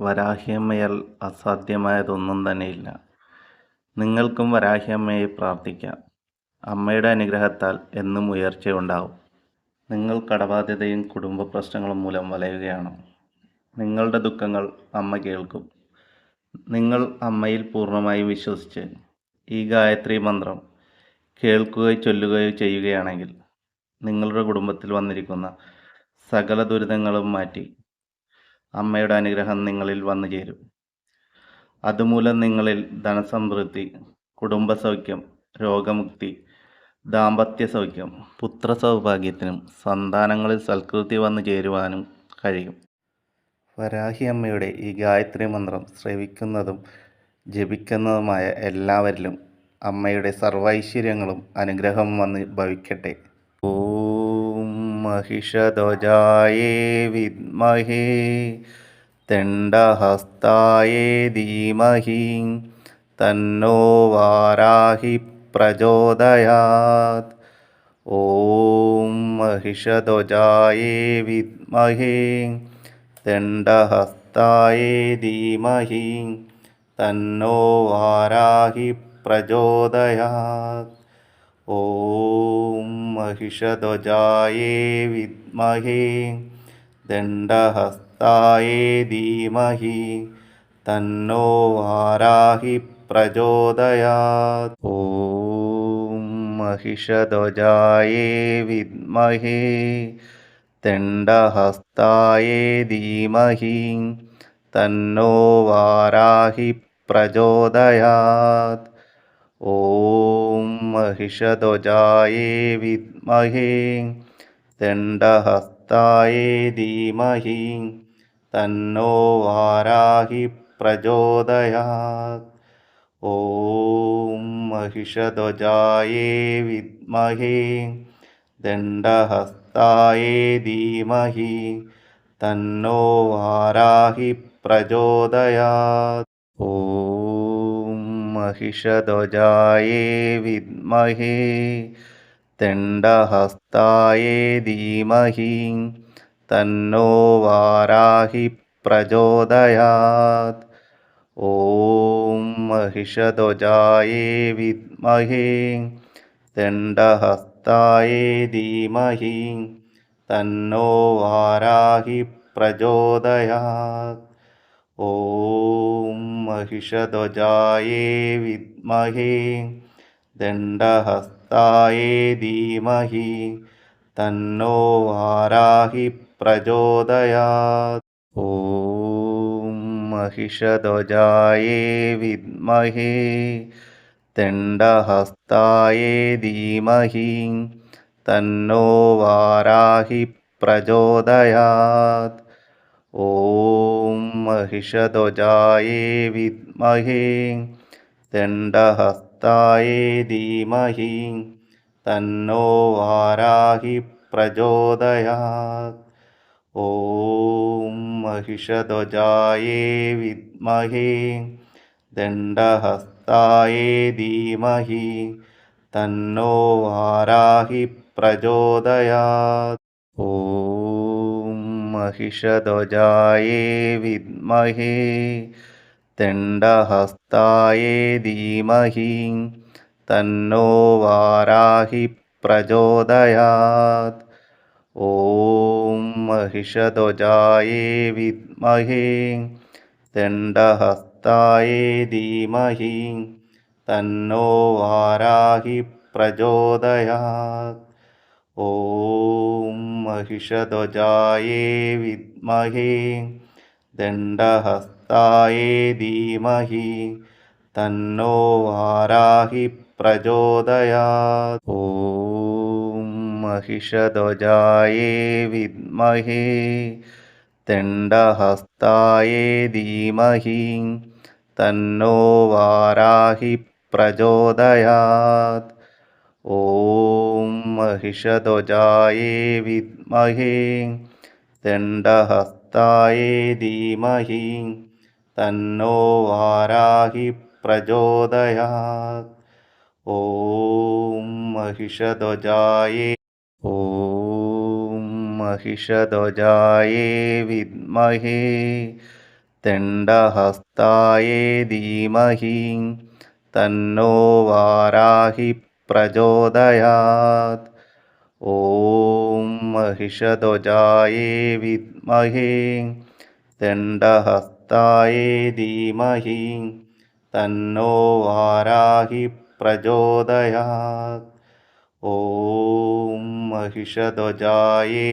വരാഹിയമ്മയാൽ അസാധ്യമായതൊന്നും തന്നെയില്ല. നിങ്ങൾക്കും വരാഹിയമ്മയെ പ്രാർത്ഥിക്കാം. അമ്മയുടെ അനുഗ്രഹത്താൽ എന്നും ഉയർച്ചയുണ്ടാവും. നിങ്ങൾ കടബാധ്യതയും കുടുംബ പ്രശ്നങ്ങളും മൂലം വലയുകയാണോ. നിങ്ങളുടെ ദുഃഖങ്ങൾ അമ്മ കേൾക്കും. നിങ്ങൾ അമ്മയിൽ പൂർണമായും വിശ്വസിച്ച് ഈ ഗായത്രി മന്ത്രം കേൾക്കുകയോ ചൊല്ലുകയോ ചെയ്യുകയാണെങ്കിൽ നിങ്ങളുടെ കുടുംബത്തിൽ വന്നിരിക്കുന്ന സകല ദുരിതങ്ങളും മാറ്റി അമ്മയുടെ അനുഗ്രഹം നിങ്ങളിൽ വന്നു ചേരും. അതുമൂലം നിങ്ങളിൽ ധനസമൃദ്ധി കുടുംബസൗഖ്യം രോഗമുക്തി ദാമ്പത്യ സൗഖ്യം പുത്ര സൗഭാഗ്യത്തിനും സന്താനങ്ങളിൽ സൽകൃതി വന്നു ചേരുവാനും കഴിയും. വരാഹി അമ്മയുടെ ഈ ഗായത്രി മന്ത്രം ശ്രവിക്കുന്നതും ജപിക്കുന്നതുമായ എല്ലാവരിലും അമ്മയുടെ സർവൈശ്വര്യങ്ങളും അനുഗ്രഹം വന്ന് ഭവിക്കട്ടെ. ഓം മഹിഷധ്വജായേ വിദ്മഹേ ദണ്ഡഹസ്തായേ ധീമഹി തന്നോ വാരാഹി പ്രചോദയാത് ഓം മഹിഷധ്വജായേ വിദ്മഹേ ദണ്ഡഹസ്തായേ ധീമഹി തന്നോ വാരാഹി പ്രചോദയാത് ഓം महिषध्वजाये विद्महे दण्डहस्ताये धीमहि तन्नो वाराहि प्रचोदयात्। ॐ महिषध्वजाये विद्महे दण्डहस्ताये धीमहि तन्नो वाराहि प्रचोदयात् ॐ महिषध्वजाये विद्महे दण्डहस्ताये धीमहि तन्नो वाराहि प्रचोदयात्। ॐ महिषध्वजाये विद्महे दण्डहस्ताये धीमहि तन्नो वाराहि प्रचोदयात्। ॐ महिषध्वजाये विद्महे दण्डहस्ताये धीमहि तन्नो वाराहि प्रचोदयात् ॐ महिषध्वजाये विद्महे दण्डहस्ताये धीमहि तन्नो वाराहि प्रचोदयात् ॐ महिषध्वजाये विद्महे दण्डहस्ताये धीमहि तन्नो वाराहि प्रचोदयात्। ॐ महिषध्वजाये विद्महे दण्डहस्ताये धीमहि तन्नो वाराहि प्रचोदयात् ॐ महिषध्वजाये विद्महे दण्डहस्ताये धीमहि तन्नो वाराहि प्रचोदयात्। ॐ महिषध्वजाये विद्महे दण्डहस्ताये धीमहि तन्नो वाराहि प्रचोदयात्। ॐ महिषध्वजाये विद्महे दण्डहस्ताये धीमहि तन्नो वाराहि प्रचोदयात्। ॐ महिषध्वजाये विद्महे दण्डहस्ताये धीमहि तन्नो वाराहि प्रचोदयात् ॐ महिषध्वजाये विद्महे दण्डहस्ताये धीमहि तन्नो वाराहि प्रचोदयात्। ॐ महिषध्वजाये विद्महे दण्डहस्ताये धीमहि तन्नो वाराहि प्रचोदयात् ॐ महिषध्वजाय विद्महे तण्डहस्ताय धीमहि तन्नो वाराहि प्रचोदयात्। ॐ महिषध्वजाय ॐ महिषध्वजाय विद्महे तण्डहस्ताय धीमहि तन्नो वाराहि പ്രചോദയാത് ഓം महिषध्वजाये विद्महे दण्डहस्ताये धीमहि तन्नो वाराहि प्रचोदयात् ॐ महिषध्वजाये